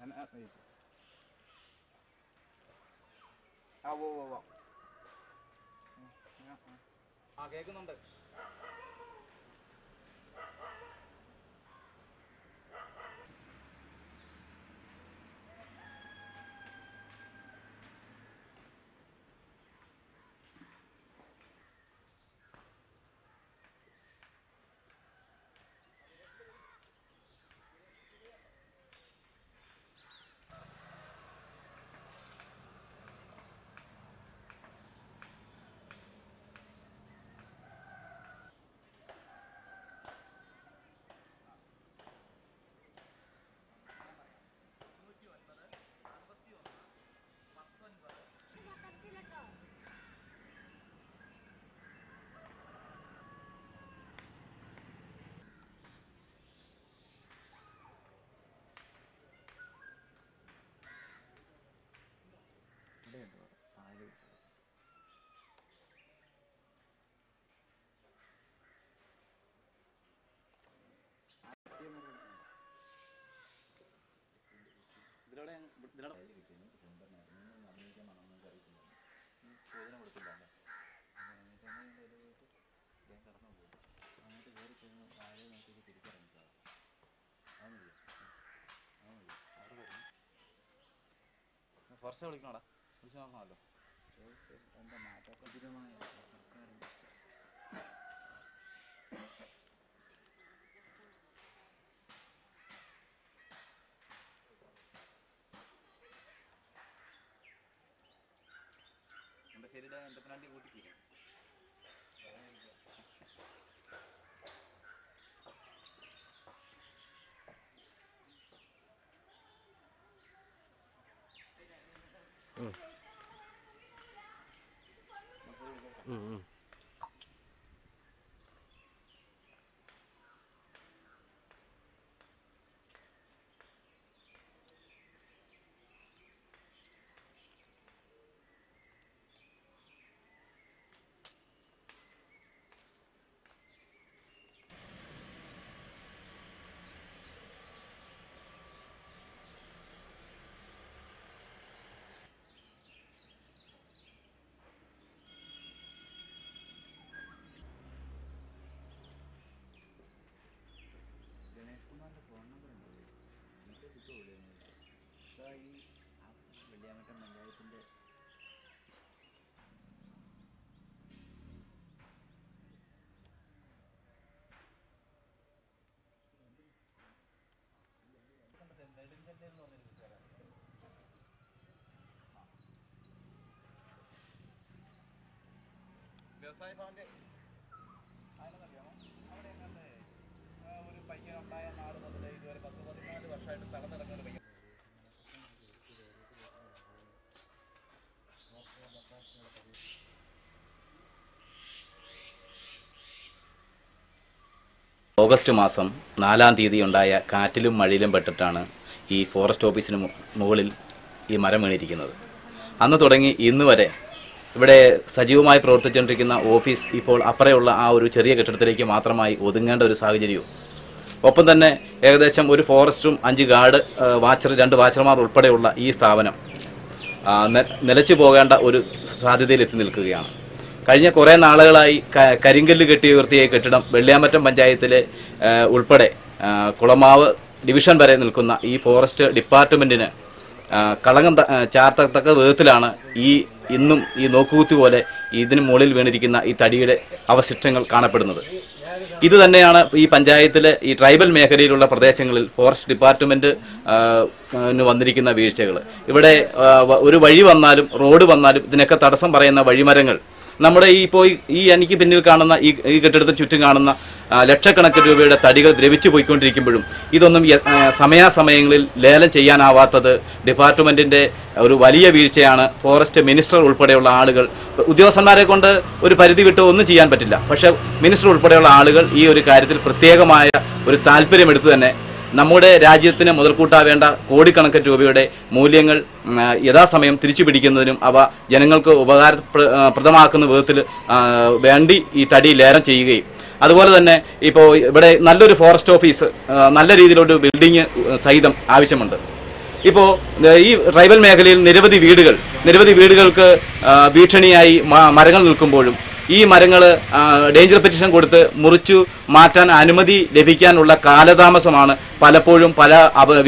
N- ആ, wait. ആ ഓ ഓ ഇതിലൂടെ ഇതിലൂടെ ഫോറസ്റ്റ് വിളിക്കണോടാ? വിളിച്ചു നോക്കണമല്ലോ. എന്താ നാട്ടോക്കത്തിലുമായ സർക്കാർ എൻ്റെ ശരിയുടെ എൻ്റെ പിന്നാണ്ടി കൂട്ടിക്കില്ല വ്യവസായ അവിടെ എങ്ങാണ്ട് ഒരു പയ്യൻ ഉണ്ടായ നാട് മുതൽ ഇതുവരെ പത്ത് പതിനാല് വർഷമായിട്ട് നടക്കുന്ന പയ്യൻ. ഓഗസ്റ്റ് മാസം നാലാം തീയതി ഉണ്ടായ കാറ്റിലും മഴയിലും പെട്ടിട്ടാണ് ഈ ഫോറസ്റ്റ് ഓഫീസിന് മുകളിൽ ഈ മരം വീണിരിക്കുന്നത്. അന്ന് തുടങ്ങി ഇന്ന് വരെ ഇവിടെ സജീവമായി പ്രവർത്തിച്ചുകൊണ്ടിരിക്കുന്ന ഓഫീസ് ഇപ്പോൾ അപ്പുറയുള്ള ആ ഒരു ചെറിയ കെട്ടിടത്തിലേക്ക് മാത്രമായി ഒതുങ്ങേണ്ട ഒരു സാഹചര്യവും. ഒപ്പം തന്നെ ഏകദേശം ഒരു ഫോറസ്റ്റും അഞ്ച് ഗാർഡ് വാച്ചർ രണ്ട് വാച്ചർമാർ ഉൾപ്പെടെയുള്ള ഈ സ്ഥാപനം നിലച്ചു പോകേണ്ട ഒരു സാധ്യതയിൽ എത്തി നിൽക്കുകയാണ്. കഴിഞ്ഞ കുറേ നാളുകളായി കരിങ്കല്ല് കെട്ടി ഉയർത്തിയ കെട്ടിടം വെള്ളിയാമറ്റം പഞ്ചായത്തിലെ ഉൾപ്പെടെ കുളമാവ് ഡിവിഷൻ വരെ നിൽക്കുന്ന ഈ ഫോറസ്റ്റ് ഡിപ്പാർട്ട്മെന്റിന് കളങ്കം ചാർത്തത്തക്ക വിധത്തിലാണ് ഈ ഇന്നും ഈ നോക്കുകുത്തി പോലെ ഇതിന് മുകളിൽ വീണിരിക്കുന്ന ഈ തടിയുടെ അവശിഷ്ടങ്ങൾ കാണപ്പെടുന്നത്. ഇത് തന്നെയാണ് ഈ പഞ്ചായത്തിലെ ഈ ട്രൈബൽ മേഖലയിലുള്ള പ്രദേശങ്ങളിൽ ഫോറസ്റ്റ് ഡിപ്പാർട്ട്മെന്റ് വന്നിരിക്കുന്ന വീഴ്ചകൾ. ഇവിടെ ഒരു വഴി വന്നാലും റോഡ് വന്നാലും ഇതിനൊക്കെ തടസ്സം പറയുന്ന വഴിമരങ്ങൾ. നമ്മുടെ ഈ ഇപ്പോൾ ഈ- എനിക്ക് പിന്നിൽ കാണുന്ന ഈ ഈ കെട്ടിടത്തിന് ചുറ്റും കാണുന്ന ലക്ഷക്കണക്കിന് രൂപയുടെ തടികൾ ദ്രവിച്ചു പോയിക്കൊണ്ടിരിക്കുമ്പോഴും ഇതൊന്നും സമയാസമയങ്ങളിൽ ലേലം ചെയ്യാനാവാത്തത് ഡിപ്പാർട്ട്മെന്റിന്റെ ഒരു വലിയ വീഴ്ചയാണ്. ഫോറസ്റ്റ് മിനിസ്റ്റർ ഉൾപ്പെടെയുള്ള ആളുകൾ. ഉദ്യോഗസ്ഥന്മാരെ കൊണ്ട് ഒരു പരിധി വിട്ട് ഒന്നും ചെയ്യാൻ പറ്റില്ല. പക്ഷെ മിനിസ്റ്റർ ഉൾപ്പെടെയുള്ള ആളുകൾ ഈ ഒരു കാര്യത്തിൽ പ്രത്യേകമായ ഒരു താല്പര്യമെടുത്ത് തന്നെ. നമ്മുടെ രാജ്യത്തിന് മുതൽക്കൂട്ടാവേണ്ട കോടിക്കണക്കിന് രൂപയുടെ മൂല്യങ്ങൾ യഥാസമയം തിരിച്ചു പിടിക്കുന്നതിനും അവ ജനങ്ങൾക്ക് ഉപകാരപ്രദമാക്കുന്ന വിധത്തിൽ വേണ്ടി ഈ തടി ലേലം ചെയ്യുകയും അതുപോലെ തന്നെ ഇപ്പോൾ ഇവിടെ നല്ലൊരു ഫോറസ്റ്റ് ഓഫീസ് നല്ല രീതിയിലൊരു ബിൽഡിംഗ് സഹിതം ആവശ്യമുണ്ട്. ഇപ്പോൾ ഈ ട്രൈബൽ മേഖലയിൽ നിരവധി വീടുകൾ നിരവധി വീടുകൾക്ക് ഭീഷണിയായി മരങ്ങൾ നിൽക്കുമ്പോഴും ഈ മരങ്ങൾ ഡേഞ്ചർ പെറ്റിഷൻ കൊടുത്ത് മുറിച്ചു മാറ്റാൻ അനുമതി ലഭിക്കാനുള്ള കാലതാമസമാണ് പലപ്പോഴും പല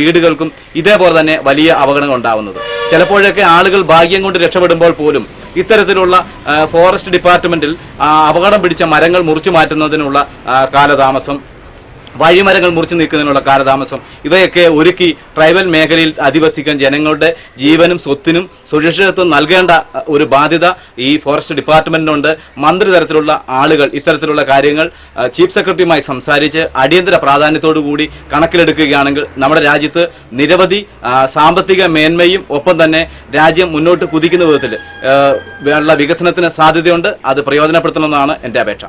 വീടുകൾക്കും ഇതേപോലെ തന്നെ വലിയ അപകടങ്ങൾ ഉണ്ടാവുന്നത്. ചിലപ്പോഴൊക്കെ ആളുകൾ ഭാഗ്യം കൊണ്ട് രക്ഷപ്പെടുമ്പോൾ പോലും ഇത്തരത്തിലുള്ള ഫോറസ്റ്റ് ഡിപ്പാർട്ട്മെന്റിൽ അപകടം പിടിച്ച മരങ്ങൾ മുറിച്ചു മാറ്റുന്നതിനുള്ള കാലതാമസം വഴിമരങ്ങൾ മുറിച്ചു നീക്കുന്നതിനുള്ള കാലതാമസം ഇവയൊക്കെ ഒരുക്കി ട്രൈബൽ മേഖലയിൽ അധിവസിക്കാൻ ജനങ്ങളുടെ ജീവനും സ്വത്തിനും സുരക്ഷിതത്വം നൽകേണ്ട ഒരു ബാധ്യത ഈ ഫോറസ്റ്റ് ഡിപ്പാർട്ട്മെന്റിനുണ്ട്. മന്ത്രി തരത്തിലുള്ള ആളുകൾ ഇത്തരത്തിലുള്ള കാര്യങ്ങൾ ചീഫ് സെക്രട്ടറിയുമായി സംസാരിച്ച് അടിയന്തര പ്രാധാന്യത്തോടു കൂടി കണക്കിലെടുക്കുകയാണെങ്കിൽ നമ്മുടെ രാജ്യത്ത് നിരവധി സാമ്പത്തിക മേന്മയും ഒപ്പം തന്നെ രാജ്യം മുന്നോട്ട് കുതിക്കുന്ന വിധത്തിൽ ഉള്ള വികസനത്തിന് സാധ്യതയുണ്ട്. അത് പ്രയോജനപ്പെടുത്തണമെന്നാണ് എന്റെ അപേക്ഷ.